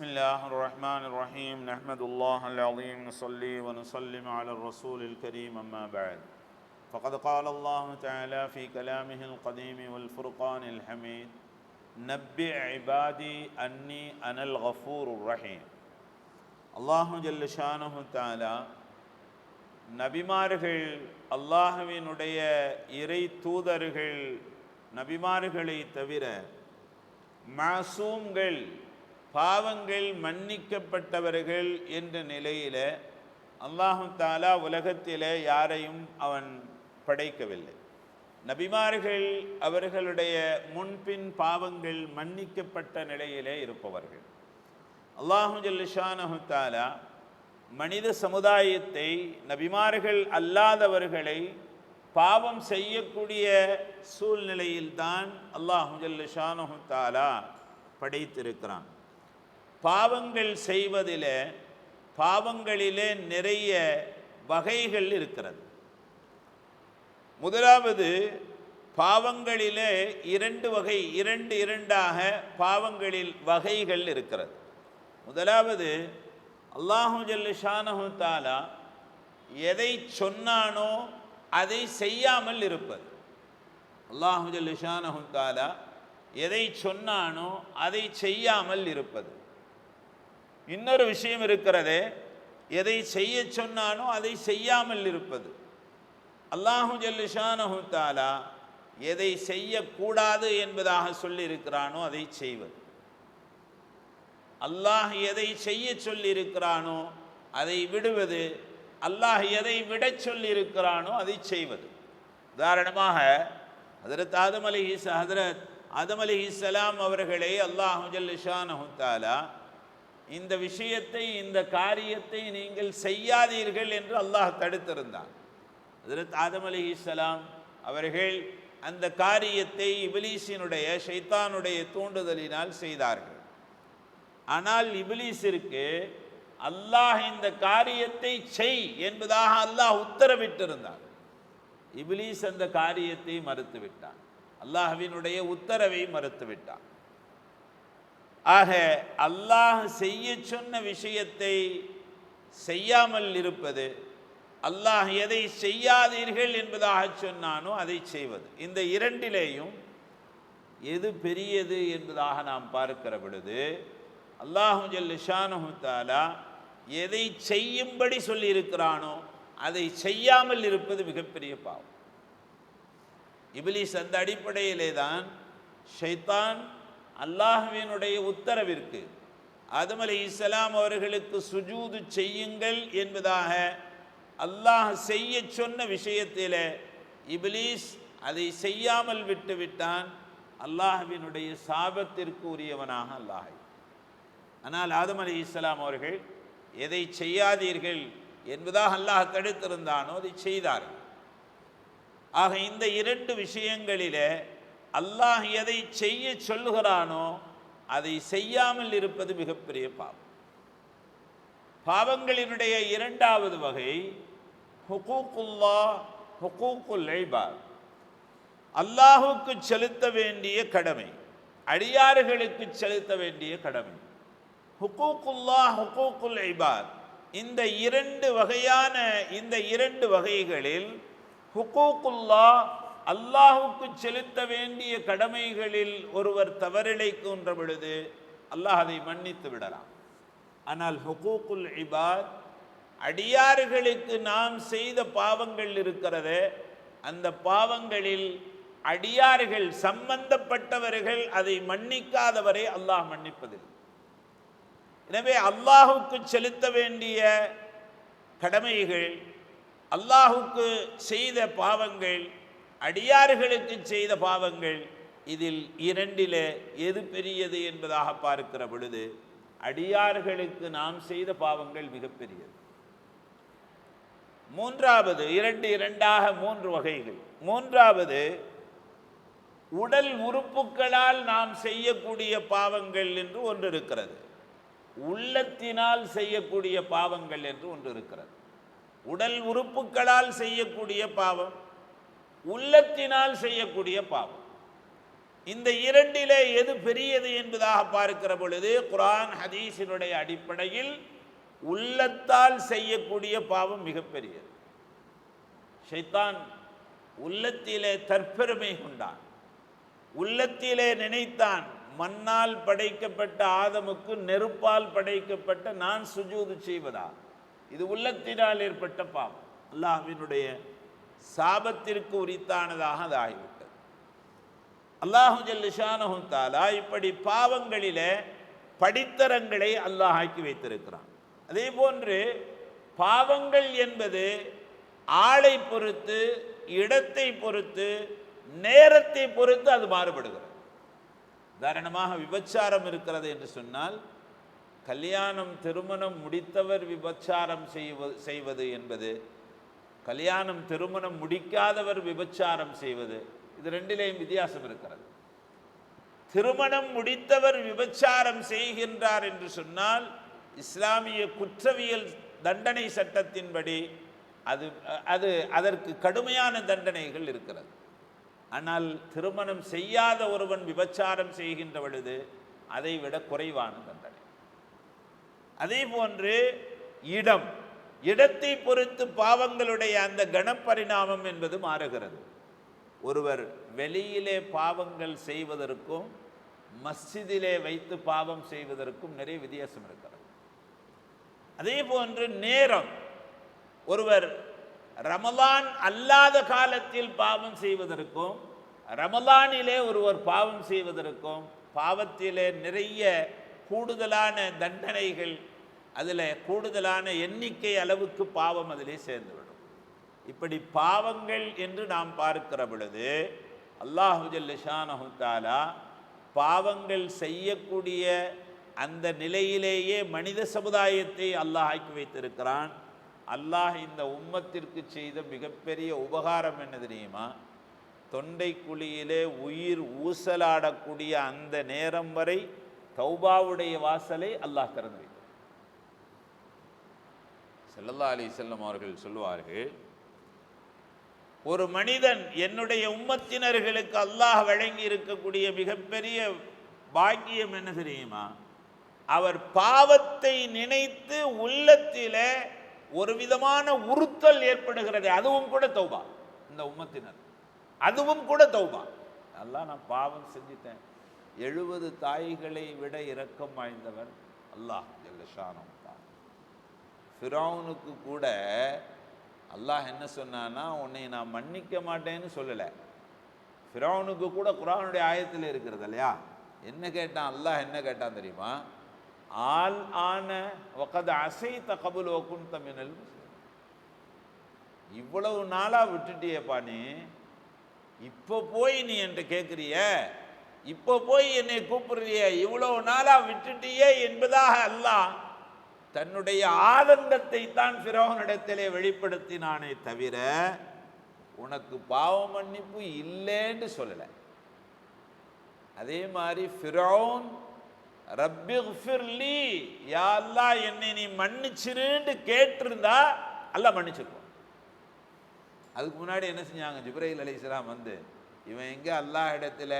بسم الله الرحمن الرحيم نحمد الله العظيم نصلي ونسلم على الرسول الكريم أما بعد فقد قال الله تعالى في كلامه القديم والفرقان الحميد نبئ عبادي أني أنا الغفور الرحيم அல்லாஹு ஜல்லஷானஹு தாலா நபிமார்கள் அல்லாஹுவினுடைய இறை தூதர்கள் நபிமார்களை தவிர மாசூம்கள் பாவங்கள் மன்னிக்கப்பட்டவர்கள் என்ற நிலையில் அல்லாஹு தாலா உலகத்திலே யாரையும் அவன் படைக்கவில்லை. நபிமார்கள் அவர்களுடைய முன்பின் பாவங்கள் மன்னிக்கப்பட்ட நிலையிலே இருப்பவர்கள். அல்லாஹு ஜல்லிஷானஹு தாலா மனித சமுதாயத்தை நபிமார்கள் அல்லாதவர்களை பாவம் செய்யக்கூடிய சூழ்நிலையில்தான் அல்லாஹு ஜல்லிஷானஹு தாலா படைத்திருக்கிறான். பாவங்கள் செய்வதில் பாவங்களிலே நிறைய வகைகள் இருக்கிறது. முதலாவது பாவங்களிலே இரண்டு வகை இரண்டு இரண்டாக பாவங்களில் வகைகள் இருக்கிறது. முதலாவது அல்லாஹு ஜல்லிஷானஹு தாலா எதை சொன்னானோ அதை செய்யாமல் இருப்பது. அல்லாஹு ஜல்லிஷானஹு தாலா எதை சொன்னானோ அதை செய்யாமல் இருப்பது. இன்னொரு விஷயம் இருக்கிறது எதை செய்ய சொன்னானோ அதை செய்யாமல் இருப்பது. அல்லாஹு ஜல்லிஷானஹு தாலா எதை செய்யக்கூடாது என்பதாக சொல்லியிருக்கிறானோ அதை செய்வது. அல்லாஹ் எதை செய்ய சொல்லியிருக்கிறானோ அதை விடுவது. அல்லாஹ் எதை விடச் சொல்லியிருக்கிறானோ அதை செய்வது. உதாரணமாக ஹதரத் ஆதம் அலி ஹதரத் ஆதம் அலி இஸ்லாம் அவர்களை அல்லாஹு ஜல்லிஷானஹு தாலா இந்த விஷயத்தை இந்த காரியத்தை நீங்கள் செய்யாதீர்கள் என்று அல்லாஹ் தடுத்திருந்தான். அதில் ஆதம் அலி இஸ்லாம் அவர்கள் அந்த காரியத்தை இபிலீஸினுடைய ஷைத்தானுடைய தூண்டுதலினால் செய்தார்கள். ஆனால் இபிலீஸிற்கு அல்லாஹ் இந்த காரியத்தை செய் என்பதாக அல்லாஹ் உத்தரவிட்டிருந்தார் இபிலீஸ் அந்த காரியத்தை மறுத்து விட்டான் அல்லாஹ்வினுடைய உத்தரவை மறுத்து விட்டான் ஆக அல்லாஹ் செய்ய சொன்ன விஷயத்தை செய்யாமல் இருப்பது அல்லாஹ் எதை செய்யாதீர்கள் என்பதாக சொன்னானோ அதை செய்வது. இந்த இரண்டிலேயும் எது பெரியது என்பதாக நாம் பார்க்கிற பொழுது அல்லாஹு ஜல்லிஷானு தாலா எதை செய்யும்படி சொல்லியிருக்கிறானோ அதை செய்யாமல் இருப்பது மிகப்பெரிய பாவம். இபிலிஸ் அந்த அடிப்படையிலே தான் ஷைத்தான் அல்லாஹுவினுடைய உத்தரவிற்கு ஆதம் அலி இஸ்லாம் அவர்களுக்கு சுஜூது செய்யுங்கள் என்பதாக அல்லாஹ் செய்ய சொன்ன விஷயத்தில் இபிலீஸ் அதை செய்யாமல் விட்டு விட்டான். அல்லாஹுவினுடைய சாபத்திற்கு உரியவனாக அல்லாஹ் ஆனால் ஆதம் அலி இஸ்லாம் அவர்கள் எதை செய்யாதீர்கள் என்பதாக அல்லாஹ் தடுத்திருந்தானோ அதை செய்தார்கள். ஆக இந்த இரண்டு விஷயங்களிலே அல்லாஹ் எதை செய்ய சொல்லுகிறானோ அதை செய்யாமல் இருப்பது மிகப்பெரிய பாவம். பாவங்களினுடைய இரண்டாவது வகை ஹுகூக்குல்லா ஹுகூக்குல் ஐபாத் அல்லாஹுக்கு செலுத்த வேண்டிய கடமை அடியாறுகளுக்கு செலுத்த வேண்டிய கடமை. ஹுகூக்குல்லா ஹுகூக்குல் ஐபாத் இந்த இரண்டு வகையான இந்த இரண்டு வகைகளில் ஹுகூக்குல்லா அல்லாஹுக்கு செலுத்த வேண்டிய கடமைகளில் ஒருவர் தவறிழைக்கின்ற பொழுது அல்லாஹ் அதை மன்னித்து விடலாம். ஆனால் ஹுகூக்குல் இபாத் அடியார்களுக்கு நாம் செய்த பாவங்கள் இருக்கிறது. அந்த பாவங்களில் அடியார்கள் சம்பந்தப்பட்டவர்கள் அதை மன்னிக்காதவரை அல்லாஹ் மன்னிப்பதில்லை. எனவே அல்லாஹுக்கு செலுத்த வேண்டிய கடமைகள் அல்லாஹுக்கு செய்த பாவங்கள் அடியார்களுக்கு செய்த பாவங்கள் இதில் இரண்டில எது பெரியது என்பதாக பார்க்கிற பொழுது அடியார்களுக்கு நாம் செய்த பாவங்கள் மிகப்பெரியது மூன்றாவது இரண்டு இரண்டாக மூன்று வகைகள். மூன்றாவது உடல் உறுப்புகளால் நாம் செய்யக்கூடிய பாவங்கள் என்று ஒன்று இருக்கிறது. உள்ளத்தினால் செய்யக்கூடிய பாவங்கள் என்று ஒன்று இருக்கிறது. உடல் உறுப்புகளால் செய்யக்கூடிய பாவம் உள்ளத்தினால் செய்யக்கூடிய பாவம். இந்த இரண்டிலே எது பெரியது என்பதாக பார்க்கிற பொழுது குரான் ஹதீஸினுடைய அடிப்படையில் உள்ளத்தால் செய்யக்கூடிய பாவம் மிகப்பெரியது ஷைத்தான் உள்ளத்திலே தற்பெருமை கொண்டான். உள்ளத்திலே நினைத்தான் மண்ணால் படைக்கப்பட்ட ஆதமுக்கு நெருப்பால் படைக்கப்பட்ட நான் சுஜூது செய்வதா? இது உள்ளத்தினால் ஏற்பட்ட பாவம். அல்லாஹ்வினுடைய சாபத்திற்கு உரித்தானதாக அது ஆகிவிட்டது. அல்லாஹு ஜல்லிஷானஹும் தாலா இப்படி பாவங்களிலே படித்தரங்களை அல்லாஹ் ஆக்கி வைத்திருக்கிறான். அதே போன்று பாவங்கள் என்பது ஆளை பொறுத்து இடத்தை பொறுத்து நேரத்தை பொறுத்து அது மாறுபடுகிறது. உதாரணமாக விபச்சாரம் இருக்கிறது என்று சொன்னால் கல்யாணம் திருமணம் முடித்தவர் விபச்சாரம் செய்வது செய்வது என்பது கல்யாணம் திருமணம் முடிக்காதவர் விபச்சாரம் செய்வது. இது ரெண்டிலேயும் வித்தியாசம் இருக்கிறது. திருமணம் முடித்தவர் விபச்சாரம் செய்கின்றார் என்று சொன்னால் இஸ்லாமிய குற்றவியல் தண்டனை சட்டத்தின்படி அது அது அதற்கு கடுமையான தண்டனைகள் இருக்கிறது. ஆனால் திருமணம் செய்யாத ஒருவன் விபச்சாரம் செய்கின்ற பொழுது அதை விட குறைவான தண்டனை. அதே போன்று இடம். இடத்தை பொறுத்து பாவங்களுடைய அந்த கணப்பரிணாமம் என்பது மாறுகிறது. ஒருவர் வெளியிலே பாவங்கள் செய்வதற்கும் மஸ்ஜிதிலே வைத்து பாவம் செய்வதற்கும் நிறைய வித்தியாசம் இருக்கிறது. அதே போன்று நேரம் ஒருவர் ரமலான் அல்லாத காலத்தில் பாவம் செய்வதற்கும் ரமலானிலே ஒருவர் பாவம் செய்வதற்கும் பாவத்திலே நிறைய கூடுதலான தண்டனைகள் அதில் கூடுதலான எண்ணிக்கை அளவுக்கு பாவம் அதிலே சேர்ந்துவிடும். இப்படி பாவங்கள் என்று நாம் பார்க்கிற பொழுது அல்லாஹு ஜல்லிஷானஹு பாவங்கள் செய்யக்கூடிய அந்த நிலையிலேயே மனித சமுதாயத்தை அல்லாஹ் ஆக்கி வைத்திருக்கிறான். அல்லாஹ் இந்த உம்மத்திற்கு செய்த மிகப்பெரிய உபகாரம் என்ன தெரியுமா? தொண்டை குழியிலே உயிர் ஊசலாடக்கூடிய அந்த நேரம் வரை தௌபாவுடைய வாசலை அல்லாஹ் திறந்து செல்லல்லா அலி செல்லம் அவர்கள் சொல்லுவார்கள் ஒரு மனிதன் என்னுடைய உம்மத்தினர்களுக்கு அல்லாஹ் வழங்கி இருக்கக்கூடிய மிகப்பெரிய பாக்கியம் என்ன தெரியுமா? அவர் பாவத்தை நினைத்து உள்ளத்தில் ஒரு விதமான உறுத்தல் ஏற்படுகிறது. அதுவும் கூட தௌபா. இந்த உம்மத்தினர். அதுவும் கூட தௌபா. அல்லாஹ் நான் பாவம் செஞ்சிட்டேன். எழுபது தாய்களை விட இரக்கம் வாய்ந்தவன் அல்லாஹ் ஜல்லஷானம் ஃபிரௌனுக்கு கூட அல்லாஹ் என்ன சொன்னான்னா உன்னை நான் மன்னிக்க மாட்டேன்னு சொல்லலை. ஃபிரௌனுக்கு கூட குரானுடைய ஆயத்தில் இருக்கிறது இல்லையா? என்ன கேட்டான்? அல்லாஹ் என்ன கேட்டான் தெரியுமா? ஆல் ஆன ஒக்கத அசை தகபுல் ஒக்குன் தமிழல் இவ்வளவு நாளாக விட்டுட்டியேப்பா நீ. இப்போ போய் நீ என்று கேட்குறிய இப்போ போய் என்னை கூப்பிடுறிய? இவ்வளவு நாளாக விட்டுட்டியே என்பதாக அல்லாஹ் தன்னுடைய ஆதங்கத்தை தான் ஃபிரோகனிடத்திலே வெளிப்படுத்தினானே தவிர உனக்கு பாவ மன்னிப்பு இல்லைன்னு சொல்லலை. அதே மாதிரி ஃபிரோன் ரப்பி ஃபிர்லி என்னை நீ மன்னிச்சிருன்னு கேட்டிருந்தா அல்ல மன்னிச்சிருக்கோம் அதுக்கு முன்னாடி என்ன செஞ்சாங்க? ஜிப்ரைல் அலைஹிஸ்ஸலாம் வந்து இவன் எங்கே அல்லாஹ் இடத்துல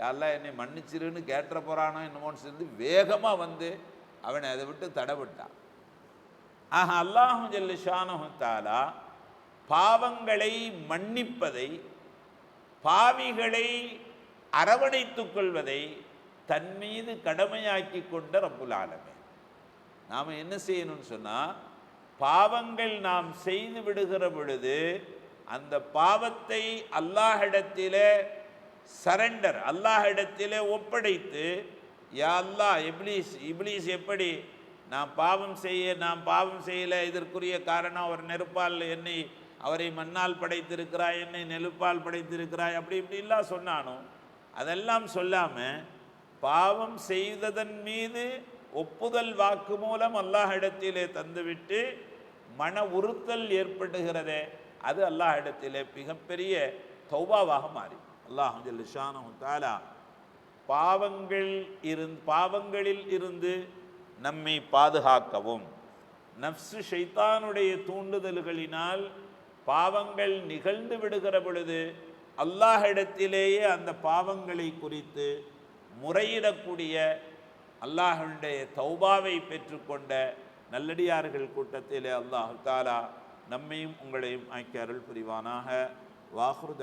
யாரெல்லாம் என்னை மன்னிச்சிருன்னு கேட்டுற போகிறானோ என்னமோன்னு சேர்ந்து வேகமாக வந்து அவனை அதை விட்டு தடவிட்டான். ஆக அல்லாஹு ஜல்லு தாலா பாவங்களை மன்னிப்பதை பாவிகளை அரவணைத்துக் கொள்வதை தன் மீது கடமையாக்கி கொண்ட ரப்புல் ஆலமே நாம் என்ன செய்யணும்னு சொன்னால் பாவங்கள் நாம் செய்து விடுகிற பொழுது அந்த பாவத்தை அல்லாஹிடத்தில் சரண்டர் அல்லாஹிடத்தில் ஒப்படைத்து யா அல்லாஹ் இப்ளீஸ் இப்லீஸ் எப்படி? நான் பாவம் செய்ய நான் பாவம் செய்யல இதற்குரிய காரணம் அவர் நெருப்பால் என்னை அவரை மண்ணால் படைத்திருக்கிறாய் என்னை நெருப்பால் படைத்திருக்கிறாய் அப்படி இப்படிலாம் சொன்னானோ அதெல்லாம் சொல்லாமல் பாவம் செய்ததன் மீது ஒப்புதல் வாக்கு மூலம் அல்லாஹிடத்திலே தந்துவிட்டு மன உறுத்தல் ஏற்படுகிறதே அது அல்லாஹிடத்திலே மிகப்பெரிய தௌபாவாக மாறி. அல்லாஹ் ஜல்லிஷானு தாலா பாவங்கள் இருந் பாவங்களில் இருந்து நம்மை பாதுகாக்கவும். நப்சு ஷைத்தானுடைய தூண்டுதல்களினால் பாவங்கள் நிகழ்ந்து விடுகிற பொழுது அல்லாஹிடத்திலேயே அந்த பாவங்களை குறித்து முறையிடக்கூடிய அல்லாஹனுடைய தௌபாவை பெற்றுக்கொண்ட நல்லடியார்கள் கூட்டத்திலே அல்லாஹு தாலா நம்மையும் உங்களையும் ஆக்கி அருள் புரிவானாக. வாஹ்ரு